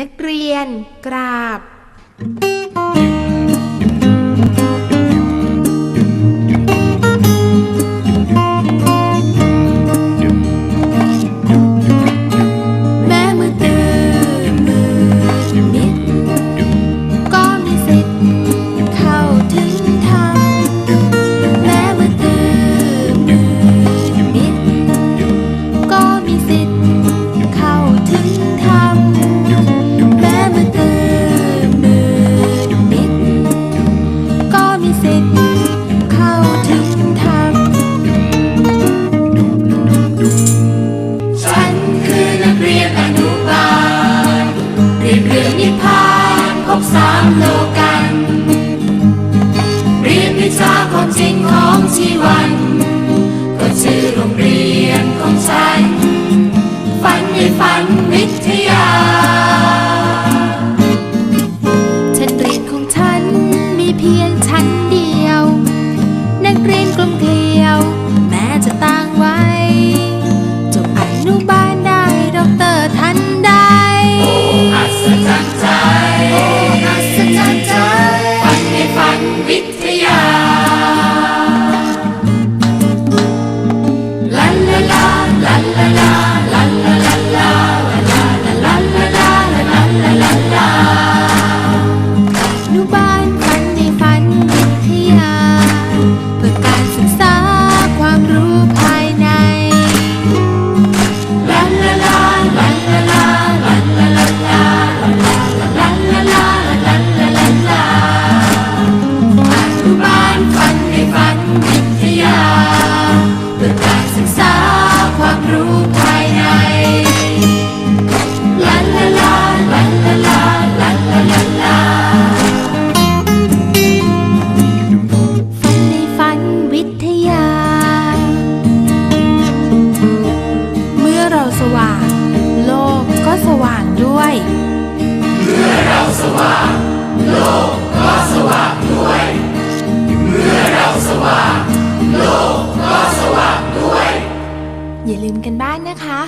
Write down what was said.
นักเรียนกราบ I'm Lucas. bitti. วิทยา เมื่อเราสว่าง โลกก็สว่างด้วย เมื่อเราสว่าง โลกก็สว่างด้วย เมื่อเราสว่าง โลกก็สว่างด้วย อย่าลืมกันบ้านนะคะ